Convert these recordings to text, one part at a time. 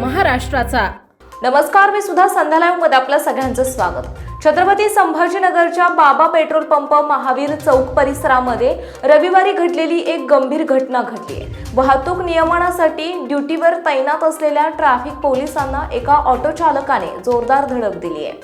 महाराष्ट्राचा. नमस्कार मी सुद्धा संध्यालाईव्हमध्ये आपलं सगळ्यांचं स्वागत. छत्रपती संभाजीनगरच्या बाबा पेट्रोल पंप महावीर चौक परिसरामध्ये रविवारी घडलेली एक गंभीर घटना घडली आहे. वाहतूक नियमनासाठी ड्युटीवर तैनात असलेल्या ट्रॅफिक पोलिसांना एका ऑटो चालकाने जोरदार धडक दिली आहे.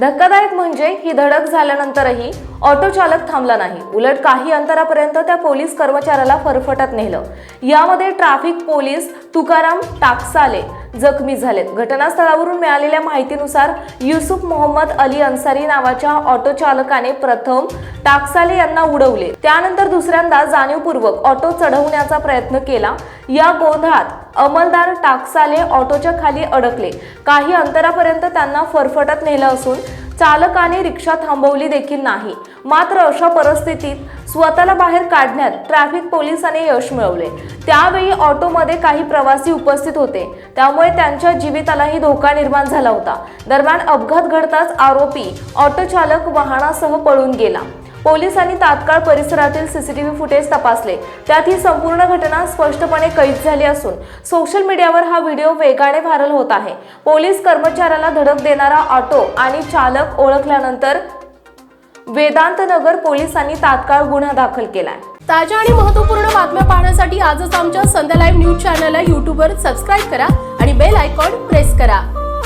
धक्कादायक म्हणजे ही धडक झाल्यानंतरही ऑटो चालक थांबला नाही. उलट काही अंतरापर्यंत त्या पोलीस कर्मचाऱ्याला फरफटत नेलं. यामध्ये ट्रॅफिक पोलीस तुकाराम टाकसाले जखमी झालेत. घटनास्थळावरून मिळालेल्या माहितीनुसार युसुफ मोहम्मद अली अन्सारी नावाच्या ऑटो चालकाने प्रथम टाकसाले यांना उडवले. त्यानंतर दुसऱ्यांदा जाणीवपूर्वक ऑटो चढवण्याचा प्रयत्न केला. या गोंधळात अंमलदार टाकसाले ऑटोच्या खाली अडकले. काही अंतरापर्यंत त्यांना फरफटत नेलं असून चालकाने रिक्षा थांबवली देखील नाही. मात्र अशा परिस्थितीत स्वतःला बाहेर काढण्यात ट्रॅफिक पोलिसांनी यश मिळवले. त्यावेळी ऑटोमध्ये काही प्रवासी उपस्थित होते. त्यामुळे त्यांच्या जीवितालाही धोका निर्माण झाला होता. दरम्यान अपघात घडताच आरोपी ऑटो चालक वाहनासह पळून गेला. पोलिसांनी तात्काळ परिसरातील सीसीटीव्ही फुटेज तपासले. त्यात ही संपूर्ण घटना स्पष्टपणे कैद झाली असून सोशल मीडियावर हा व्हिडिओ वेगाने व्हायरल होत आहे. पोलीस कर्मचाऱ्याला धडक देणारा ऑटो आणि चालक ओळखल्यानंतर वेदांत नगर पोलिसांनी तात्काळ गुन्हा दाखल केलाय. ताज्या आणि महत्त्वपूर्ण बातम्या पाहण्यासाठी आजच आमच्या संध्या लाईव्ह न्यूज चॅनलला यूट्यूबवर सबस्क्राईब करा आणि बेल आयकॉन प्रेस करा.